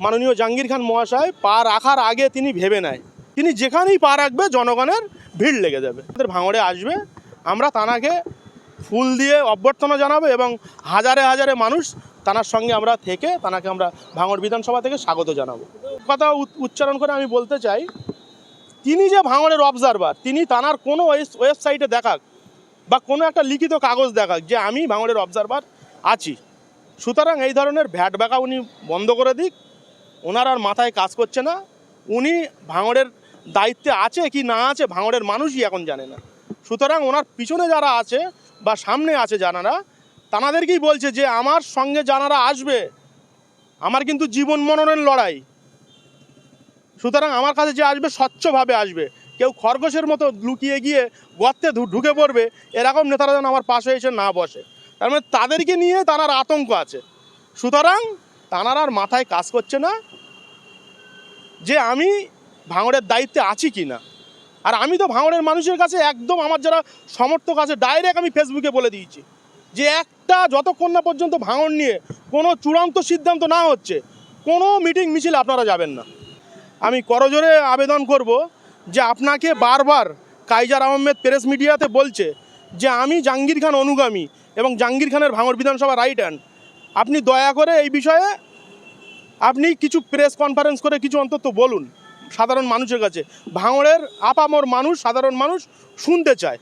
মাননীয় জাহাঙ্গীর খান মহাশয় পা রাখার আগে তিনি ভেবে নেয়। তিনি যেখানেই পা রাখবে, জনগণের ভিড় লেগে যাবে। আমাদের ভাঙড়ে আসবে। আমরা তানাকে ফুল দিয়ে অভ্যর্থনা জানাব এবং হাজারে হাজারে মানুষ তানার সঙ্গে আমরা থেকে তানাকে আমরা ভাঙড় বিধানসভা থেকে স্বাগত জানাব। কথা উচ- উচ্চারণ করে আমি বলতে চাই, তিনি যে ভাঙড়ের অবজারভার তিনি তানার কোনো ওয়েবসাইটে দেখাক বা কোনো একটা লিখিত কাগজ দেখাক যে আমি ভাঙড়ের অবজারভার আছি। সুতরাং এই ধরনের ভ্যাট ব্যাকা উনি বন্ধ করে দিক। ওনার আর মাথায় কাজ করছে না। উনি ভাঙড়ের দায়িত্বে আছে কি না আছে ভাঙড়ের মানুষই এখন জানে না। সুতরাং ওনার পিছনে যারা আছে বা সামনে আছে জানারা, তানাদেরকেই বলছে যে আমার সঙ্গে জানারা আসবে। আমার কিন্তু জীবন মননের লড়াই। সুতরাং আমার কাছে যে আসবে, স্বচ্ছভাবে আসবে। কেউ খরগোশের মতো লুকিয়ে গিয়ে গর্তে ঢুকে পড়বে, এরকম নেতারা যেন আমার পাশে এসে না বসে। তার মানে তাদেরকে নিয়ে তানার আতঙ্ক আছে। সুতরাং তানার আর মাথায় কাজ করছে না যে আমি ভাঙড়ের দায়িত্বে আছি কি না। আর আমি তো ভাঙড়ের মানুষের কাছে একদম আমার যারা সমর্থক আছে ডাইরেক্ট আমি ফেসবুকে বলে দিয়েছি যে একটা যতক্ষণ না পর্যন্ত ভাঙড় নিয়ে কোনো চূড়ান্ত সিদ্ধান্ত না হচ্ছে, কোনো মিটিং মিছিল আপনারা যাবেন না। আমি করজোরে আবেদন করব যে আপনাকে বারবার কাইজার আহমেদ প্রেস মিডিয়াতে বলছে যে আমি জাহাঙ্গীর খান অনুগামী এবং জাহাঙ্গীর খানের ভাঙড় বিধানসভা রাইট হ্যান্ড আপনি দয়া করে এই বিষয়ে আপনি কিছু প্রেস কনফারেন্স করে কিছু অন্তত বলুন, সাধারণ মানুষের কাছে। ভাঙড়ের আপামর মানুষ, সাধারণ মানুষ শুনতে চায়।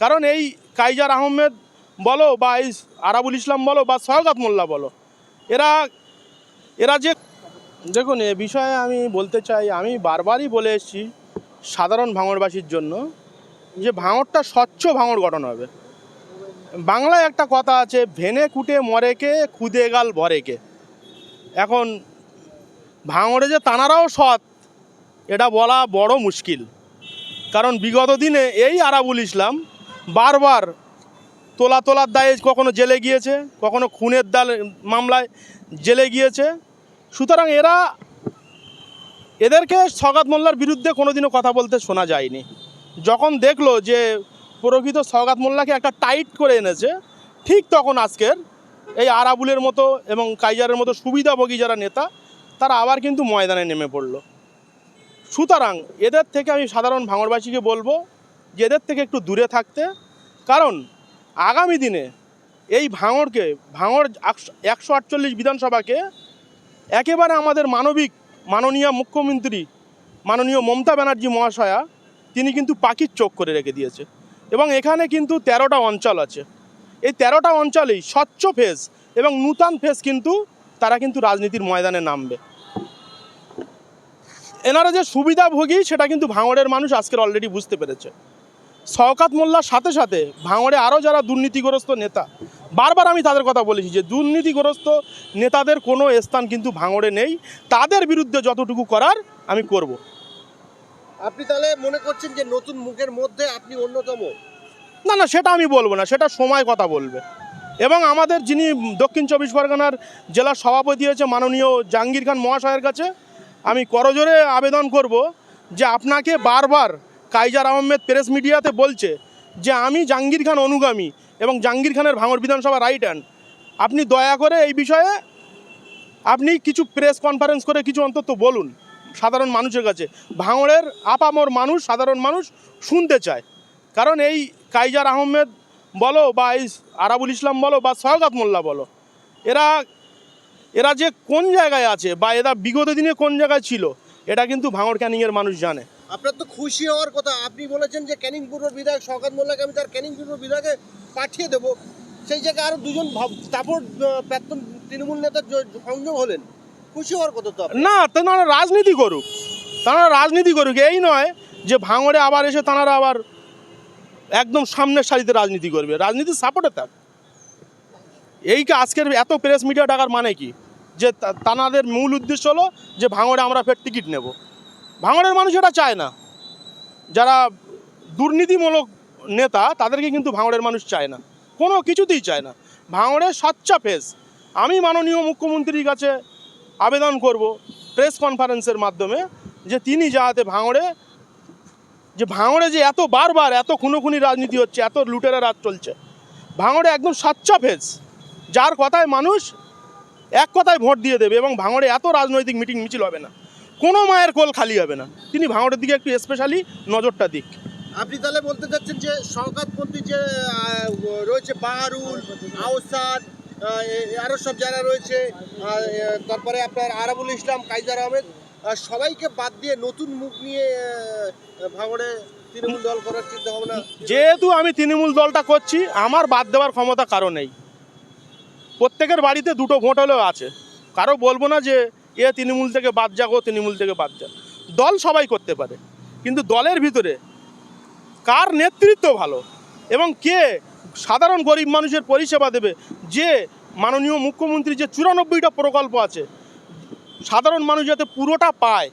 কারণ এই কাইজার আহমেদ বলো বা এই আরাবুল ইসলাম বলো বা সয়গাত মোল্লা বলো, এরা এরা যে, দেখুন, এ বিষয়ে আমি বলতে চাই, আমি বারবারই বলে এসেছি সাধারণ ভাঙড়বাসীর জন্য যে ভাঙড়টা স্বচ্ছ ভাঙড় গঠন হবে। বাংলায় একটা কথা আছে, ভেনে কুটে মরেকে খুদে গাল ভরেকে এখন ভাঙড়ে যে তানারাও সৎ, এটা বলা বড় মুশকিল। কারণ বিগত দিনে এই আরাবুল ইসলাম বারবার তোলা তোলার দায়ে কখনো জেলে গিয়েছে, কখনো খুনের দাল, মামলায় জেলে গিয়েছে। সুতরাং এরা এদেরকে সগাত মোল্লার বিরুদ্ধে কোনোদিনও কথা বলতে শোনা যায়নি। যখন দেখল যে প্রকৃত সগাত মোল্লাকে একটা টাইট করে এনেছে। ঠিক তখন আজকের এই আরাবুলের মতো এবং কাইজারের মতো সুবিধাভোগী যারা নেতা, তারা আবার কিন্তু ময়দানে নেমে পড়ল। সুতরাং এদের থেকে আমি সাধারণ ভাঙড়বাসীকে বলব যে এদের থেকে একটু দূরে থাকতে, কারণ আগামী দিনে এই ভাঙড়কে, ভাঙড় একশো আটচল্লিশ বিধানসভাকে একেবারে আমাদের মানবিক, মাননীয় মুখ্যমন্ত্রী, মাননীয় মমতা ব্যানার্জি মহাশয়া, তিনি কিন্তু পাখির চোখ করে রেখে দিয়েছে। এবং এখানে কিন্তু তেরোটা অঞ্চল আছে। এই তেরোটা অঞ্চলেই স্বচ্ছ ফেজ এবং নূতন ফেজ কিন্তু তারা কিন্তু রাজনীতির ময়দানে নামবে। এনারা যে সুবিধাভোগী, সেটা কিন্তু ভাঙড়ের মানুষ আজকের অলরেডি বুঝতে পেরেছে। শওকাত মোল্লার সাথে সাথে ভাঙড়ে আরও যারা দুর্নীতিগ্রস্ত নেতা, বারবার আমি তাদের কথা বলেছি যে দুর্নীতিগ্রস্ত নেতাদের কোনো স্থান কিন্তু ভাঙড়ে নেই। তাদের বিরুদ্ধে যতটুকু করার আমি করব। আপনি তাহলে মনে করছেন যে নতুন মুখের মধ্যে আপনি অন্যতম? না না, সেটা আমি বলব না, সেটা সময় কথা বলবে। এবং আমাদের যিনি দক্ষিণ চব্বিশ পরগনার জেলার সভাপতি হয়েছে মাননীয় জাহাঙ্গীর খান মহাশয়ের কাছে, আমি করজোরে আবেদন করব যে আপনাকে বারবার কাইজার আহমেদ প্রেস মিডিয়াতে বলছে যে আমি জাহাঙ্গীর খান অনুগামী এবং জাহাঙ্গীর খানের ভাঙড় বিধানসভা রাইট হ্যান্ড আপনি দয়া করে এই বিষয়ে আপনি কিছু প্রেস কনফারেন্স করে কিছু অন্তত বলুন। সাধারণ মানুষের কাছে। ভাঙড়ের আপামর মানুষ, সাধারণ মানুষ শুনতে চায়। কারণ এই কাইজার আহমেদ বলো বা এই আরাবুল ইসলাম বলো বা সয়গাত মোল্লা বলো, এরা এরা যে কোন জায়গায় আছে বা এরা বিগত দিনে কোন জায়গায় ছিল, এটা কিন্তু ভাঙড় ক্যানিংয়ের মানুষ জানে। আপনার তো খুশি হওয়ার কথা। আপনি বলেছেন যে ক্যানিং পূর্ব বিধায়ক শওকত মোল্লাকে আমি তার ক্যানিং পূর্ব বিধায়কে পাঠিয়ে দেবো। সেই জায়গায় আরও দুজন তারপর প্রাক্তন তৃণমূল নেতার সংযোগ হলেন। না, তারা রাজনীতি করুক। তারা রাজনীতি করুক, এই নয় যে ভাঙড়ে আবার এসে তারা আবার একদম সামনের সারিতে রাজনীতি করবে। রাজনীতির সাপোর্টে থাক। এই আজকের এত প্রেস মিডিয়া ডাকার মানে কি? যে তানাদের মূল উদ্দেশ্য হলো যে ভাঙড়ে আমরা ফের টিকিট নেব। ভাঙড়ের মানুষ এটা চায় না। যারা দুর্নীতিমূলক নেতা, তাদেরকে কিন্তু ভাঙড়ের মানুষ চায় না। কোনো কিছুতেই চায় না। ভাঙড়ের সচ্চা ফেস আমি মাননীয় মুখ্যমন্ত্রীর কাছে আবেদন করব প্রেস কনফারেন্সের মাধ্যমে যে তিনি যাতে ভাঙড়ে, যে ভাঙড়ে যে এত বারবার এত খুনোখুনি রাজনীতি হচ্ছে, এত লুটেরা রাজ চলছে, ভাঙড়ে একদম সাচ্চা ফেজ যার কথায় মানুষ এক কথায় ভোট দিয়ে দেবে এবং ভাঙড়ে এত রাজনৈতিক মিটিং মিছিল হবে না, কোনো মায়ের কোল খালি হবে না। তিনি ভাঙড়ের দিকে একটু স্পেশালি নজরটা দিক। আপনি তাহলে বলতে চাচ্ছেন যে সরকারপন্থী যে রয়েছে বাহারুল আওসাদ আহ, এ- আরও সব যারা রয়েছে তারপরে আপনার আরাবুল ইসলাম কাইজার আহমেদ সবাইকে বাদ দিয়ে নতুন মুখ নিয়ে ভাঙড়ে তৃণমূল দল করার চিন্তা ভাবনা যেহেতু আমি তৃণমূল দলটা করছি আমার বাদ দেওয়ার ক্ষমতা কারও নেই। প্রত্যেকের বাড়িতে দুটো ভোট হলেও আছে। কারও বলব না যে এ তৃণমূল থেকে বাদ যাক ও তৃণমূল থেকে বাদ যাক। দল সবাই করতে পারে। কিন্তু দলের ভিতরে কার নেতৃত্ব ভালো এবং কে সাধারণ গরিব মানুষের পরিষেবা দেবে। যে মাননীয় মুখ্যমন্ত্রীর যে চুরানব্বইটা প্রকল্প আছে সাধারণ মানুষ যাতে পুরোটা পায়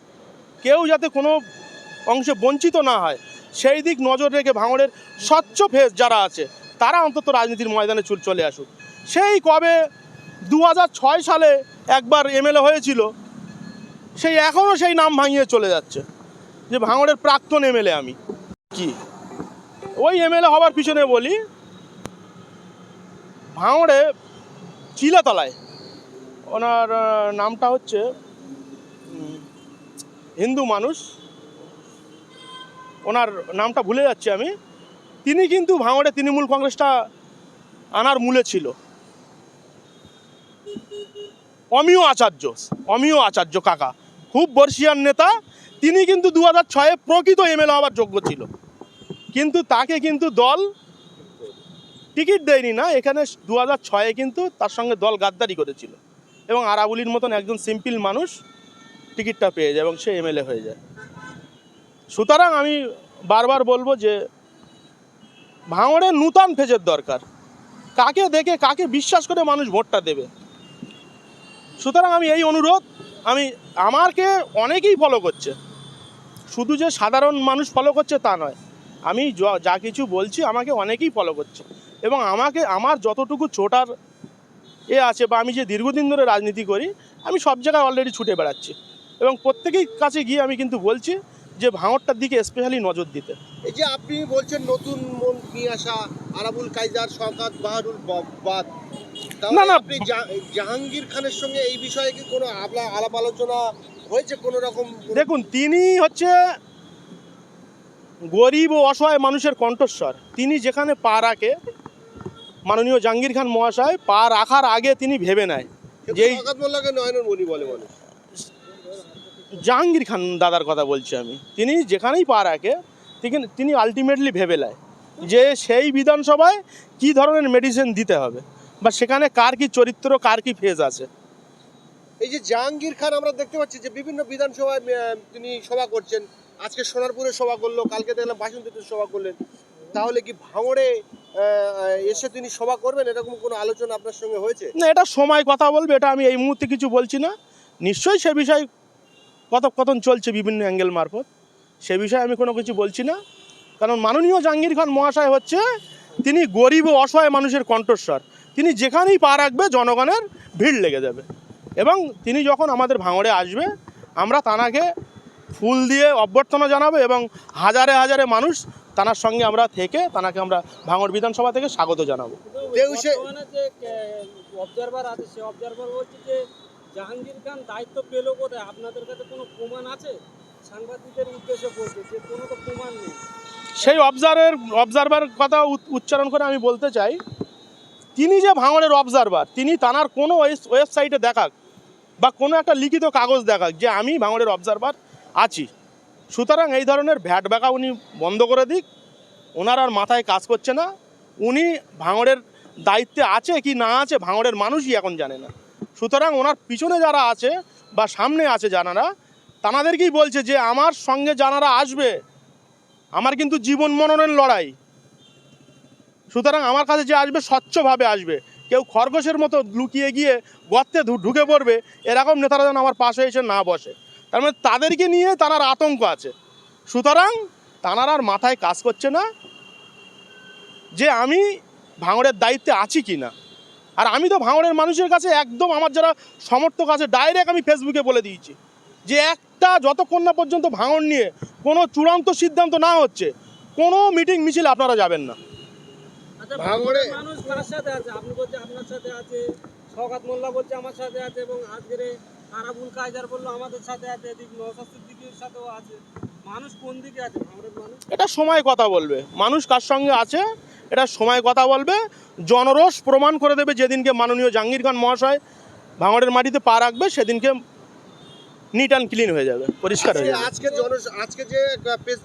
কেউ যাতে কোনো অংশে বঞ্চিত না হয় সেই দিক নজর রেখে ভাঙড়ের স্বচ্ছ ফেস যারা আছে তারা অন্তত রাজনীতির ময়দানে চুল চলে আসুক। সেই কবে দু ছয় সালে একবার এমএলএ হয়েছিল সেই এখনও সেই নাম ভাঙিয়ে চলে যাচ্ছে যে ভাঙড়ের প্রাক্তন এমএলএ আমি। কি? ওই এমএলএ হওয়ার পিছনে বলি ভাঙড়ে চিলাতলায়। ওনার নামটা হচ্ছে হিন্দু মানুষ। ওনার নামটা ভুলে যাচ্ছি আমি। তিনি কিন্তু ভাঙড়ে তৃণমূল কংগ্রেসটা আনার মূলে ছিল। অমিয় আচার্য অমিয় আচার্য কাকা, খুব বর্ষিয়ান নেতা। তিনি কিন্তু দু হাজার ছয়ে প্রকৃত এমএলএ হওয়ার যোগ্য ছিল। কিন্তু তাকে কিন্তু দল টিকিট দেয়নি না, এখানে দু হাজার ছয়ে কিন্তু তার সঙ্গে দল গাদ্দারি করেছিল। এবং আরাবুলির মতন একজন সিম্পল মানুষ টিকিটটা পেয়ে যায় এবং সে এমএলএ হয়ে যায়। সুতরাং আমি বারবার বলব যে, ভাঙড়ে নূতন ফেজের দরকার। কাকে দেখে, কাকে বিশ্বাস করে মানুষ ভোটটা দেবে? সুতরাং আমি এই অনুরোধ, আমি আমারকে অনেকেই ফলো করছে। শুধু যে সাধারণ মানুষ ফলো করছে তা নয়, আমি যা কিছু বলছি আমাকে অনেকেই ফলো করছে। এবং আমাকে আমার যতটুকু ছোটার এ আছে বা আমি যে দীর্ঘদিন ধরে রাজনীতি করি আমি সব জায়গায় অলরেডি ছুটে বেড়াচ্ছি। এবং প্রত্যেকেই কাছে গিয়ে আমি কিন্তু বলছি যে ভাঙরটার দিকে স্পেশালি নজর দিতে। এই যে আপনি বলছেন নতুন মন নিয়ে আসা আরাবুল কাইজার শওকাত বাহারুল বাদ। না, না। আপনি জাহাঙ্গীর খানের সঙ্গে এই বিষয়ে কি কোনো আলাপ আলোচনা হয়েছে কোনো রকম? দেখুন তিনি হচ্ছে গরিব ও অসহায় মানুষের কণ্ঠস্বর। তিনি যেখানে পা রাখে মাননীয় জাহাঙ্গীর খান মহাশয় পা রাখার আগে তিনি ভেবে নেয় যেই মানুষ জাহাঙ্গীর খান দাদার কথা বলছি আমি। তিনি যেখানেই পা রাখে তিনি- আলটিমেটলি ভেবে নেয় যে সেই বিধানসভায় কী ধরনের মেডিসিন দিতে হবে বা সেখানে কার কি চরিত্র কার কি ফেজ আছে। এই যে জাহাঙ্গীর খান আমরা দেখতে পাচ্ছি যে বিভিন্ন বিধানসভায় তিনি সভা করছেন। আজকে সোনারপুরে সভা করল কালকে দেখলাম বাসন্তীতে সভা করলেন। তাহলে কি ভাঙড়ে এসে তিনি সভা করবেন? এরকম কোনো আলোচনা আপনার সঙ্গে হয়েছে? না, এটা সময় কথা বলবে, এটা আমি এই মুহূর্তে কিছু বলছি না। নিশ্চয়ই সে বিষয়ে কথোপকথন চলছে বিভিন্ন অ্যাঙ্গেল মারফত। সে বিষয়ে আমি কোনো কিছু বলছি না। কারণ মাননীয় জাহাঙ্গীর খান মহাশয় হচ্ছে, তিনি গরিব ও অসহায় মানুষের কণ্ঠস্বর। তিনি যেখানেই পা রাখবে, জনগণের ভিড় লেগে যাবে। এবং তিনি যখন আমাদের ভাঙড়ে আসবে, আমরা তানাকে ফুল দিয়ে অভ্যর্থনা জানাব এবং হাজারে হাজারে মানুষ তানার সঙ্গে আমরা থেকে তানাকে আমরা ভাঙড় বিধানসভা থেকে স্বাগত জানাব। অবজারভার আছে সে অবজারভার বলছে যে জাহাঙ্গীর খান দায়িত্ব পেল কোথায়? আপনাদের কাছে কোনো প্রমাণ আছে? সাংবাদিকদের উদ্দেশ্যে বলছে যে কোনো তো প্রমাণ নেই। সেই অবজারের অবজারভার কথা উচ- উচ্চারণ করে আমি বলতে চাই তিনি যে ভাঙড়ের অবজারভার তিনি তানার কোনো ওয়েবসাইটে দেখাক বা কোনো একটা লিখিত কাগজ দেখাক যে আমি ভাঙড়ের অবজারভার আছি। সুতরাং এই ধরনের ভ্যাট ব্যাকা উনি বন্ধ করে দিক, ওনার আর মাথায় কাজ করছে না, উনি ভাঙড়ের দায়িত্বে আছে কি না আছে ভাঙড়ের মানুষই এখন জানে না। সুতরাং ওনার পিছনে যারা আছে বা সামনে আছে জানারা, তানাদেরকেই বলছে যে আমার সঙ্গে জানারা আসবে, আমার কিন্তু জীবন মননের লড়াই। সুতরাং আমার কাছে যে আসবে স্বচ্ছভাবে আসবে, কেউ খরগোশের মতো লুকিয়ে গিয়ে গর্তে ঢুকে পড়বে, এরকম নেতারা যেন আমার পাশে এসে না বসে। তার মানে তাদেরকে নিয়ে তানার আতঙ্ক আছে। সুতরাং তানার আর মাথায় কাজ করছে না যে আমি ভাঙড়ের দায়িত্বে আছি কি না আর আমি তো ভাঙড়ের মানুষের কাছে একদম আমার যারা সমর্থক আছে ডাইরেক্ট আমি ফেসবুকে বলে দিয়েছি যে একটা যতক্ষণ না পর্যন্ত ভাঙড় নিয়ে কোনো চূড়ান্ত সিদ্ধান্ত না হচ্ছে কোনো মিটিং মিছিল আপনারা যাবেন না। আচ্ছা ভাঙড়ে- মানুষ সাথে আছে? আপনি বলছেন আপনার সাথে আছে সৌগাত মোল্লা বলছে আমার সাথে আছে এবং আজকের কায়দার বলল আমাদের সাথে আছে এদিক দিকের সাথেও আছে। মানুষ কোন দিকে আছে? মানুষ? এটা সময় কথা বলবে। মানুষ কার সঙ্গে আছে? এটা সময় কথা বলবে। জনরোষ প্রমাণ করে দেবে যেদিনকে মাননীয় জাহাঙ্গীর খান মহাশয় ভাঙড়ের মাটিতে পা রাখবে সেদিনকে নিট অ্যান্ড ক্লিন হয়ে যাবে পরিষ্কার হয়ে যাবে। আজকে জন আজকে যে প্রেস